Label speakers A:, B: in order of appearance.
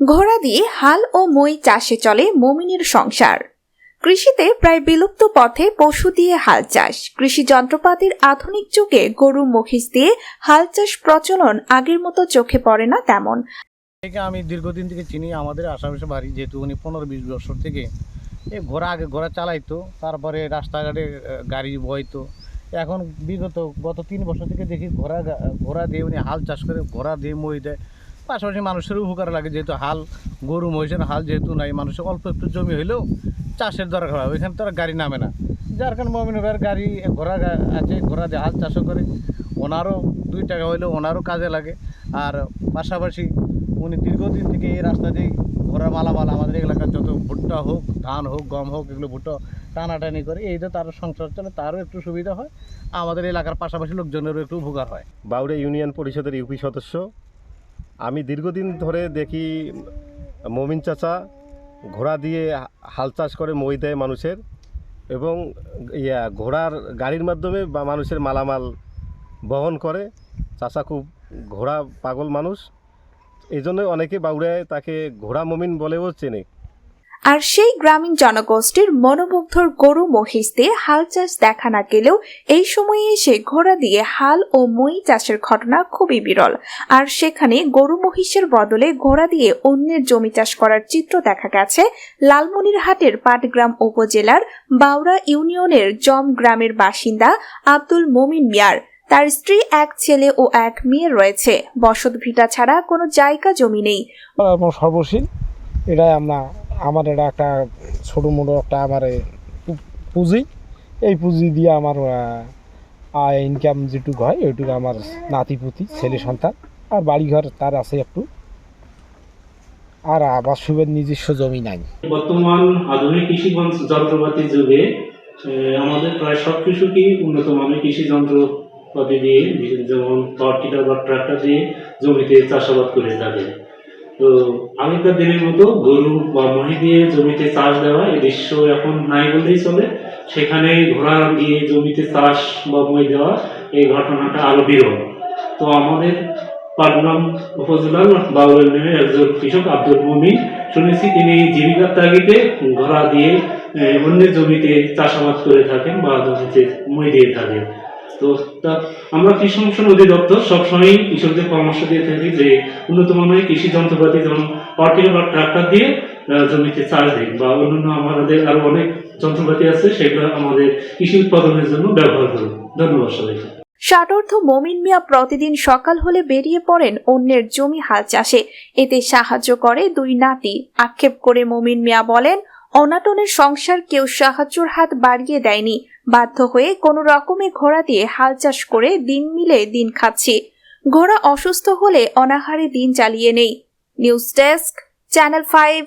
A: ঘোড়া দিয়ে হাল ও মই চাষে চলে মমিনের সংসার। কৃষিতে প্রায় বিলুপ্ত পথে পশু দিয়ে হাল চাষ। কৃষি যন্ত্রপাতির আধুনিক যুগে গরু মহিষ দিয়ে হাল চাষ প্রচলন আগের মতো চোখে পড়ে না তেমন।
B: থেকে আমি দীর্ঘদিন থেকে চিনি, আমাদের আশেপাশে বাড়ি যেহেতু উনি পনেরো বিশ বছর থেকে। এ ঘোড়া আগে ঘোড়া চালাইতো, তারপরে রাস্তাঘাটে গাড়ি বইতো। এখন বিগত গত তিন বছর থেকে দেখি গা- ঘোড়া দিয়ে উনি হাল চাষ করে, ঘোড়া দিয়ে মই দেয়। পাশাপাশি মানুষের উপকার লাগে যেহেতু হাল, গরু, মহিষের হাল যেহেতু নাই মানুষের অল্প একটু জমি হইলেও চাষের দরকার হয়, ওইখানে তো আর গাড়ি নামে না। যার কারণে মমিন ভাইয়ের গাড়ি ঘোড়া আছে, ঘোড়া দিয়ে হাল চাষও করে। ওনারও দুই টাকা হইলেও ওনারও কাজে লাগে। আর পাশাপাশি উনি দীর্ঘদিন থেকে এই রাস্তা দিয়ে ঘোড়া মালামাল আমাদের এলাকার যত ভুট্টা হোক, ধান হোক, গম হোক, এগুলো ভুট্টা টানাটানি করে এইটা তার সংসার চলে, তারও একটু সুবিধা হয়, আমাদের এলাকার পাশাপাশি লোকজনেরও একটু উপকার হয়।
C: বাউড়ে ইউনিয়ন পরিষদের ইউপি সদস্য, আমি দীর্ঘদিন ধরে দেখি মমিন চাচা ঘোড়া দিয়ে হাল চাষ করে, মই দেয় মানুষের, এবং ইয়া ঘোড়ার গাড়ির মাধ্যমে বা মানুষের মালামাল বহন করে। চাচা খুব ঘোড়া পাগল মানুষ এই জন্য অনেকে বাউড়ায় তাকে ঘোড়া মমিন বলেও চেনে।
A: আর সেই গ্রামীণ জনগোষ্ঠীর মনোমুগ্ধর গরু মহিষ দিয়ে হাল চাষ দেখা না গেলেও এই সময়ে এসে ঘোড়া দিয়ে হাল ও মই চাষের ঘটনা খুবই বিরল। আর সেখানে গরু মহিষের বদলে ঘোড়া দিয়ে অন্যের জমি চাষ করার চিত্র দেখা গেছে লালমনিরহাটের পাটগ্রাম উপজেলার বাউড়া ইউনিয়নের জম গ্রামের বাসিন্দা আব্দুল মমিন মিয়ার। তার স্ত্রী এক ছেলে ও এক মেয়ে রয়েছে। বসত ভিটা ছাড়া কোনো জায়গা জমি নেই।
D: সর্বশীল। এটাই আমরা আমার এটা একটা ছোটো মোটো একটা আমার পুঁজি। এই পুঁজি দিয়ে আমার আয় ইনকাম যেটুকু হয় ওইটুকু আমার নাতি পুতি ছেলে সন্তান। আর বাড়িঘর তার আছে একটু। আর আবাস সুবের নিজস্ব জমি নাই।
E: বর্তমান আধুনিক কৃষি যন্ত্রপাতির যুগে আমাদের প্রায় সব কৃষকই উন্নত মানের কৃষি যন্ত্রপাতি দিয়ে যেমন পাওয়ার টিলার বা ট্রাক্টর দিয়ে জমিতে চাষাবাদ করে থাকে তো আগেকার দিনের মতো গরু বা মহি দিয়ে জমিতে চাষ দেওয়া, এই দৃশ্য এখন নাই বললেই চলে। সেখানে ঘোড়া দিয়ে জমিতে চাষ বা মই দেওয়া, এই ঘটনাটা আরও বিরল। তো আমাদের পাটনাম উপজেলার বাউল ইউনিয়নের একজন কৃষক আব্দুল মুমিন শুনেছি, তিনি জীবিকার তাগিদে ঘোড়া দিয়ে অন্যের জমিতে চাষাবাদ করে থাকেন বা জমিতে মই দিয়ে থাকেন। তো আমরা কৃষি সম্প্রসারণ অধিদপ্তর সবসময় কৃষকদের পরামর্শ দিয়ে থাকি যে উন্নত মানের কৃষি যন্ত্রপাতি, যেমন পার্টিল বা ট্রাক্টর দিয়ে জমিতে চাষ দিন বা অন্যান্য আমাদের আরও অনেক যন্ত্রপাতি আছে, সেগুলো আমাদের কৃষি উৎপাদনের জন্য ব্যবহার করুন। ধন্যবাদ সবাইকে।
A: ষাটর্থ মমিন মিয়া প্রতিদিন সকাল হলে বেরিয়ে পড়েন অন্যের জমি হাল চাষে। এতে সাহায্য করে দুই নাতি। আক্ষেপ করে মমিন মিয়া বলেন, অনাটনের সংসার কেউ সাহায্যর হাত বাড়িয়ে দেয়নি। বাধ্য হয়ে কোনো রকমে ঘোড়া দিয়ে হাল চাষ করে দিন মিলে দিন খাচ্ছি। ঘোড়া অসুস্থ হলে অনাহারে দিন চালিয়ে নেই। News desk, channel five.